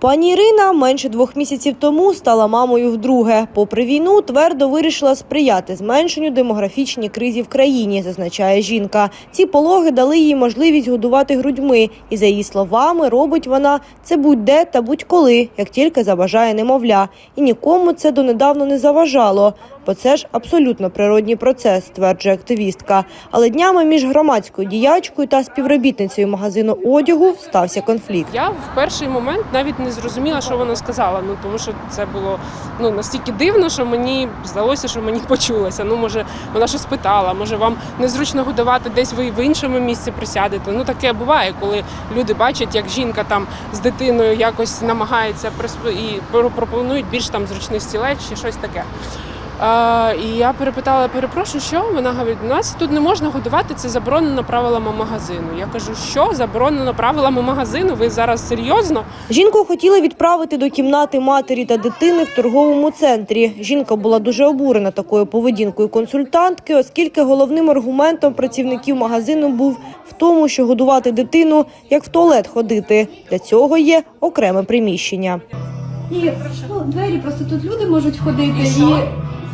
Пані Ірина менше двох місяців тому стала мамою вдруге. Попри війну, твердо вирішила сприяти зменшенню демографічній кризі в країні, зазначає жінка. Ці пологи дали їй можливість годувати грудьми. І за її словами, робить вона це будь-де та будь-коли, як тільки забажає немовля. І нікому це донедавна не заважало. Бо це ж абсолютно природній процес, стверджує активістка. Але днями між громадською діячкою та співробітницею магазину одягу стався конфлікт. Я в перший момент навіть не зрозуміла, що вона сказала. Ну тому що це було ну настільки дивно, що мені здалося, що мені почулося. Ну може вона щось питала, може вам незручно годувати десь ви в іншому місці присядете. Ну таке буває, коли люди бачать, як жінка там з дитиною якось намагається і про- пропонують більш там зручний стілець чи щось таке. А, і я перепитала, перепрошую, що вона говорить, у нас тут не можна годувати, це заборонено правилами магазину. Я кажу, що заборонено правилами магазину? Ви зараз серйозно? Жінку хотіли відправити до кімнати матері та дитини в торговому центрі. Жінка була дуже обурена такою поведінкою консультантки, оскільки головним аргументом працівників магазину був в тому, що годувати дитину як в туалет ходити. Для цього є окреме приміщення. І ну, двері просто тут люди можуть ходити І і, що?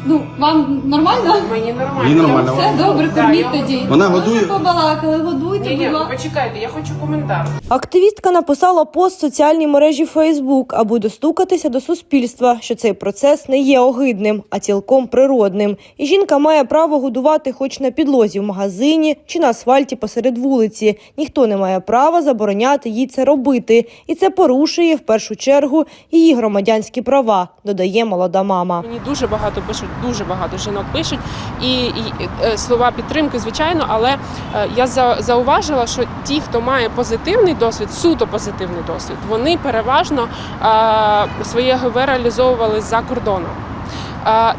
Ну вам нормально? Мені нормально. Їй нормально. Все добре, Да, корміть я- тоді. Вона Ми годує? вже побалакали, годуйте, Ні, ні, ласка. почекайте, я хочу коментар. Активістка написала пост в соціальній мережі Фейсбук, аби достукатися до суспільства, що цей процес не є огидним, а цілком природним. І жінка має право годувати хоч на підлозі в магазині чи на асфальті посеред вулиці. Ніхто не має права забороняти їй це робити, і це порушує в першу чергу її громадянські права, додає молода мама. Мені дуже багато пишуть, дуже багато жінок пишуть, і, і е, слова підтримки, звичайно, але е, я за, зауважила, що ті, хто має позитивний досвід, суто позитивний досвід, вони переважно е, своє ГВ реалізовували за кордоном.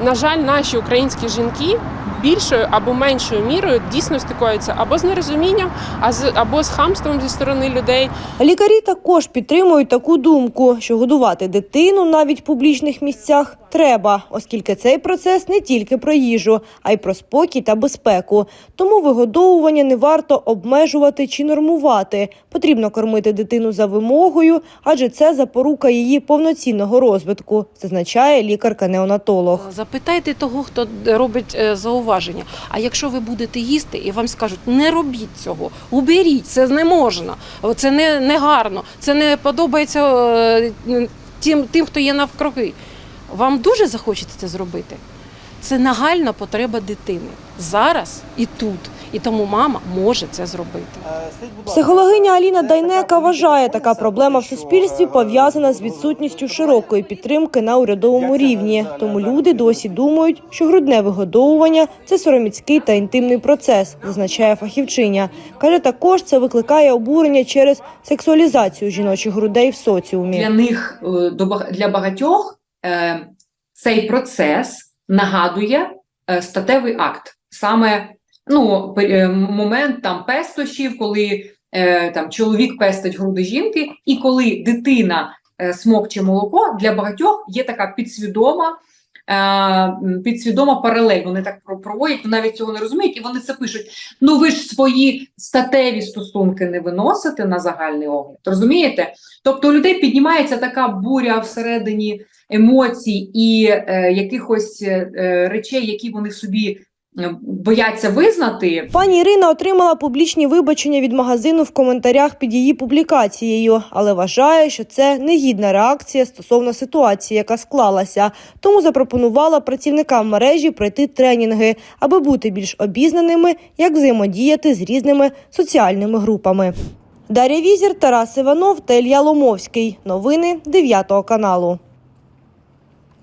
На жаль, наші українські жінки. Більшою або меншою мірою дійсно стикаються або з нерозумінням, а з або з хамством зі сторони людей, Лікарі також підтримують таку думку, що годувати дитину навіть в публічних місцях треба, оскільки цей процес не тільки про їжу, а й про спокій та безпеку. Тому вигодовування не варто обмежувати чи нормувати. Потрібно кормити дитину за вимогою, адже це запорука її повноцінного розвитку, зазначає лікарка-неонатолог. Запитайте того, хто робить е, зауваження. А якщо ви будете їсти і вам скажуть, не робіть цього, уберіть, це не можна, це не, не гарно, це не подобається е, тим, тим, хто є навкруги. Вам дуже захочеться це зробити. Це нагальна потреба дитини зараз і тут. І тому мама може це зробити. Психологиня Аліна Дайнека вважає, така проблема в суспільстві пов'язана з відсутністю широкої підтримки на урядовому рівні. Тому люди досі думають, що грудне вигодовування це сороміцький та інтимний процес, зазначає фахівчиня. Каже, також це викликає обурення через сексуалізацію жіночих грудей в соціумі. для них е, до баг- для багатьох е, цей процес нагадує е, статевий акт. Саме ну, е, момент там пестощів, коли е, там чоловік пестить груди жінки, і коли дитина е, смокче молоко, для багатьох є така підсвідома. е, Підсвідома паралель, вони так про- проводять, вони навіть цього не розуміють, і вони це пишуть. Ну ви ж свої статеві стосунки не виносите на загальний огляд. Розумієте? Тобто у людей піднімається така буря всередині емоцій і е, якихось е, е, речей, які вони собі бояться визнати. Пані Ірина отримала публічні вибачення від магазину в коментарях під її публікацією, але вважає, що це негідна реакція стосовно ситуації, яка склалася. Тому запропонувала працівникам мережі пройти тренінги, аби бути більш обізнаними, як взаємодіяти з різними соціальними групами. Дар'я Візір, Тарас Іванов та Ілья Ломовський. Новини 9 каналу.